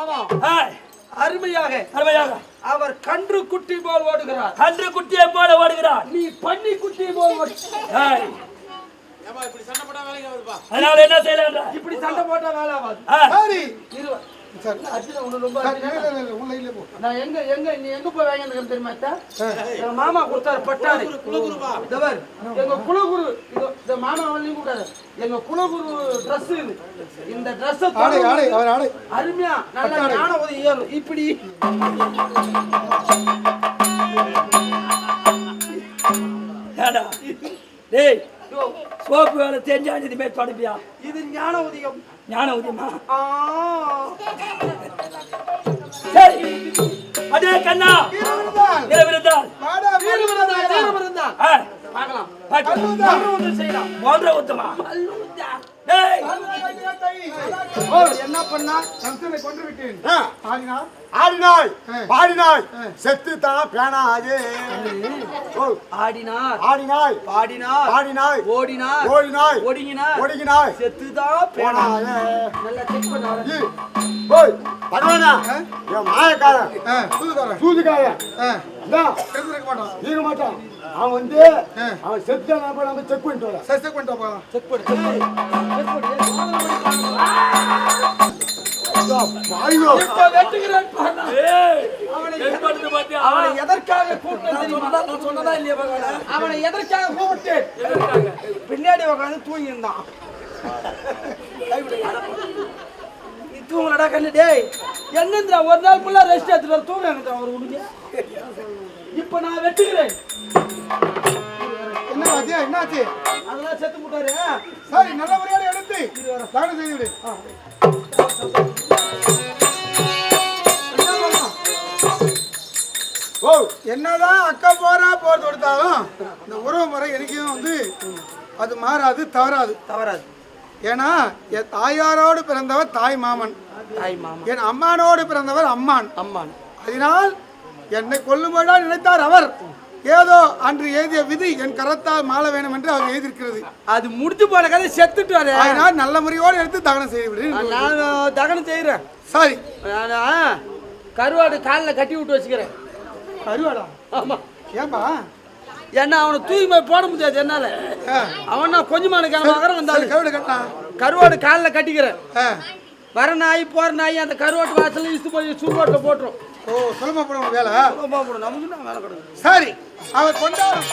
ஆமா அருமையாக. அருமையாக. அவர் கன்று குட்டி போல் ஓடுகிறார். கன்று குட்டியை போல ஓடுகிறான் நீ பன்னி குட்டி போல் ஓடு. ஏய், ஏம்மா, இப்படி சண்டை போட்டா வேலைக்கு ஆகுதுப்பா. அதனால என்ன செய்யலாம் இப்படி சண்டை போட்டா வேலை ஆகாது. சரி. ரொம்ப உள்ள இல்ல போ. நான் எங்க எங்க நீ எங்க போய் வாங்கிட்டு தெரியுமா? எங்க மாமா கொடுத்தாரு பட்டாணி. குலகுருவா. இந்த பாரு, எங்க குலகுரு இதோ, இந்த மாமா வரலையும் கூடாது எங்க குலகுரு இது இந்த ட்ரெஸ் ஆடை ஆடை அவர் ஆடை. அருமையா நல்லா ஞான உதவி ஏறும் இப்படி. ஏடா. டேய் சோப்பு வேலை தெரிஞ்சா இதுமே படிப்பியா இது ஞான உதயம். ஞான உதயமா? ஆ. சரி. அதே கண்ணா. வீரவிருந்தான். ஆ, பார்க்கலாம். போன்ற உத்தமா பண்ணா சம்சனை கொன்று விட்டேன் ஆடினார் ஆடினாய். பாடினாய். செத்து தான் பேனாதே. ஓ, ஆடினார். ஆடினாய். பாடினார். பாடினாய். ஓடினார். ஓடினாய். ஒடுங்கினார். ஒடுங்கினாய். செத்துதான் பேனா. போனாயே. நல்லா செக் பண்ண வரேன். இ, ஓய். பகவானா. என் மாயக்காரன். சூதுக்காரன் ஆ, அதான். தெரிஞ்சிருக்க மாட்டான். நீங்க மாட்டான். அவன் வந்து. அவன் செத்து நம்ம நம்ம செக் பண்ணிட்டு செக் பண்ணிட்டு. செக் பண்ணு செக் பண்ணு. அவனை ஏற்படுத்து பாத்தியா? அவனை எதற்காக? நான் சொன்னதா இல்லையா? அவனை எதற்காக கூப்பிட்டேன்? பின்னாடி உட்காந்து தூங்கி இருந்தான் நீ தூங்கலடா கண்ணு டேய். என்னந்திரா ஒரு நாள் ஃபுல்லா ரெஸ்ட் எடுத்துட்டு வர தூங்க அவர் உனக்கு இப்ப நான் வெட்டுகிறேன். என்ன ஆச்சு? என்ன ஆச்சு? அதெல்லாம் செத்து போட்டாரு. சரி நல்ல முறையோட எடுத்து தானம் செய்து விடு. என்னதான் அக்கா போறா போர் கொடுத்தாலும் இந்த உறவு முறை எனக்கும் வந்து அது மாறாது தவறாது. தவறாது. ஏன்னா என் தாயாரோடு பிறந்தவர் தாய் மாமன். தாய் மாமா என் அம்மானோடு பிறந்தவர் அம்மான். அம்மான். அதனால் என்னை கொல்லும்படா நினைத்தார் அவர். ஏதோ அன்று எழுதிய விதி என் கரத்தால் மாள வேண்டும் என்று அவர் எழுதியிருக்கிறது. அது முடிச்சு போன கதை செத்துட்டு வரேன். அதனால் நல்ல முறையோடு எடுத்து தகனம் செய்து விடு நான் தகனம் செய்யறேன் சரி. நானா கருவாடு காலில் கட்டி விட்டு வச்சுக்கிறேன். கருவாடா? ஆமா. ஏன்பா? ஏன்னா அவனை போய் போட முடியாது என்னால. அவன் நான் கொஞ்ச மாடு கிளம்ப சரி, வந்தாலும் கருவாடு கட்டா கருவாடு காலில் கட்டிக்கிறேன். வர நாய் போற நாய் அந்த கருவாட்டு வாசல்ல இழுத்து போய் சுடுகாட்டில் போட்டுரும். ஓ சுலமா போட வேலை. போடும் நமக்கு வேலை கிடக்கு சரி அவர் கொண்டாடும்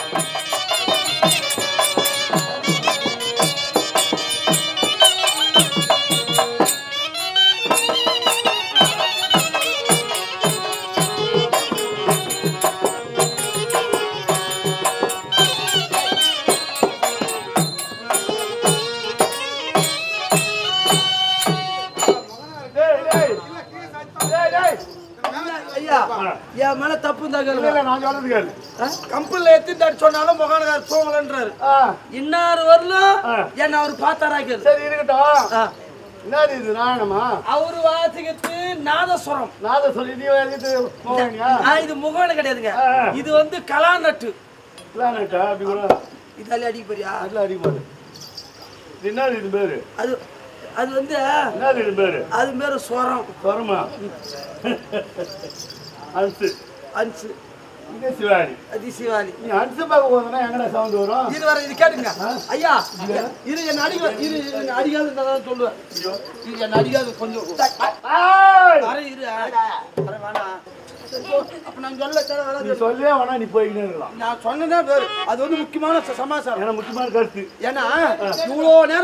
என் மேல தப்பு கேளுங்க. நான் சொல்றது கேளு. கம்பெனில எத்திட்டாரு சொன்னாலும் முகானகார் தூங்கலன்றாரு இன்னார் வரலும் என்ன அவர் பார்த்தாராக்கிறது சரி இருக்கட்டும். என்னது இது நாயனமா அவரு வாசிக்கிறது நாதஸ்வரம். நாத சொல்லி நீ எழுதிட்டு போவீங்க? ஆ, இது முகவனை கிடையாதுங்க. இது வந்து கலாநட்டு. பிளானட்டா அப்படி கூட. இதாலே அடிக்க போறியா? அதில் அடிக்க இது இது பேரு? அது அது வந்து என்னது இது பேரு? அது பேரு ஸ்வரம் வருமா அன்சு அன்சு இது சிவாரி அது சிவாலி நீ அன்சு பார்க்க போதுனா எங்கடா சவுண்ட் வரும் இது வர இது கேட்டுங்க ஐயா இது என்ன அடிக்க இது என்ன அடிக்காது தான் சொல்லுவேன் இது என்ன அடிக்காது கொஞ்சம்! வர இரு வர வேணாம்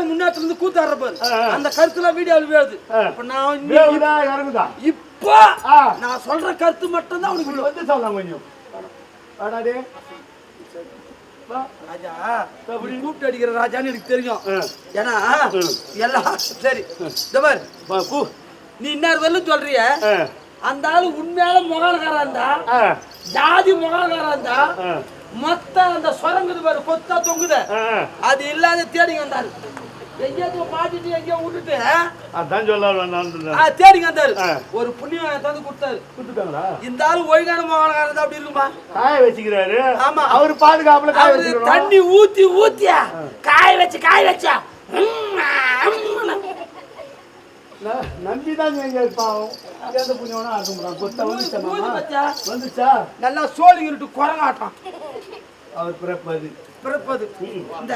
முன்னாடி இருந்து கூத்தாடுற அந்த கருத்துலாம் வீடியோவில் வேறுது இப்ப நான் சொல்ற கருத்து மட்டும்தான் அவனுக்கு இப்படி வந்து சொல்லலாம் கொஞ்சம். வாடாடே ராஜா கூப்பிட்டு அடிக்கிற ராஜான்னு எனக்கு தெரியும். ஏன்னா எல்லாம் சரி இந்த பூ. நீ இன்னார் வரலும் சொல்றிய? அந்த ஆளு உண்மையால முகாலக்காரா இருந்தா? ஜாதி முகாலக்காரா இருந்தா? மொத்த அந்த சொரங்குது பாரு கொத்தா தொங்குத. அது இல்லாத தேடிங்க வந்தாரு. எங்கேயோ மாட்டிட்டு எங்கேயோ விட்டுட்டு அதான் சொல்ல ஆ, தேடிங்க ஆ. ஒரு புண்ணியம் தந்து கொடுத்தாரு. கொடுத்துட்டாங்களா? இந்த ஆளு ஒழுங்கான இருந்தா அப்படி இருக்குமா? காய வச்சுக்கிறாரு. ஆமா. அவர் பாதுகாப்புல காய தண்ணி ஊத்தி ஊத்தியா காய வச்சு காய வச்சா. நம்பி தான் பாவம். எந்த புண்ணியவனா அறுத்துமுறான் கொத்தா வந்துச்சா வந்துச்சா? நல்லா சோழிங்கிட்டு குரங்காட்டம். அவர் பிறப்பது. பிறப்பது. இந்த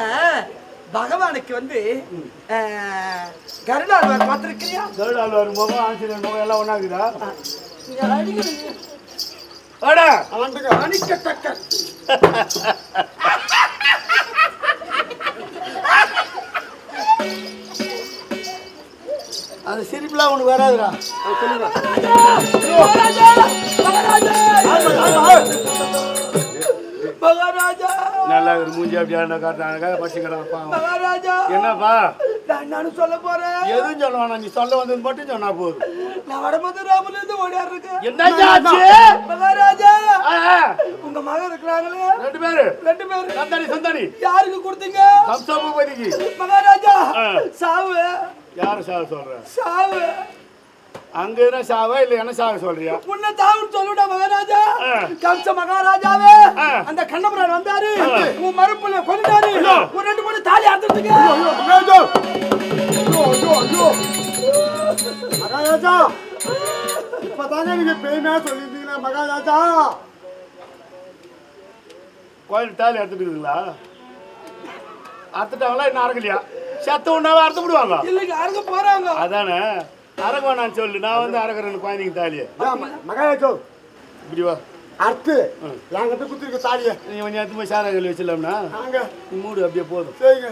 பகவானுக்கு வந்து கருடாழ்வார் பார்த்திருக்கிறியா? கருடால் வரும் முகம் ஆஞ்சநேயர் முகம் எல்லாம். வாடா. அணிக்கத்தக்க. அந்த சிரிப்புலாம் உனக்கு வராதுடா. மகாராஜா. மகாராஜா. நல்லா இருக்கு மூஞ்சி அப்படியே காட்டுறாங்க பசிக்கிறான் மகாராஜா! என்னப்பா? நான் சொல்ல போறேன்? எதுவும் சொல்ல வேணாம். நீ சொல்ல வந்தது மட்டும் சொன்னா போதும். நான் வடமது ராமல இருந்து ஓடியாரு இருக்கேன் என்ன மகாராஜா உங்க மகன் இருக்கிறாங்களே? ரெண்டு பேரு. ரெண்டு பேரும் சந்தானி சந்தானி. யாருக்கு கொடுத்தீங்க? கம்சபூபதிக்கு மகாராஜா. சாவு. யாரு சாக சொல்ற? சாவு. அங்க என்ன சாவா இல்ல என்ன சாக சொல்றியா? உன்னை தாவுன்னு சொல்லுடா மகாராஜா. ஆ. கம்ச மகாராஜாவே. அந்த கண்ணபுரான் வந்தாரு. உன் மறுப்புல கொண்டாரு ஒரு ரெண்டு மூணு தாலி அறுத்துட்டுங்க. மகாராஜா இப்பதாங்க நீங்க பெருமையா சொல்லியிருந்தீங்களா மகாராஜா? கோயில் தாலி அறுத்துட்டுங்களா அறுத்துட்டாங்களா இன்னும் அறக்கலையா செத்த உண்டாவே அறுத்து விடுவாங்க. இல்லைங்க அறுக்க போறாங்க. அதானே? அறக்க வேணான்னு சொல்லு. நான் வந்து அறக்கிறேன் குழந்தைங்க தாலியை. மகாராஜோ இப்படி வா. அடுத்து என்கிட்ட குத்திருக்க தாலிய நீ கொஞ்சம் எடுத்து போய் சாராங்கல் வச்சிடலாம்னா. நாங்க. நீ மூடு அப்படியே போதும். சரிங்க.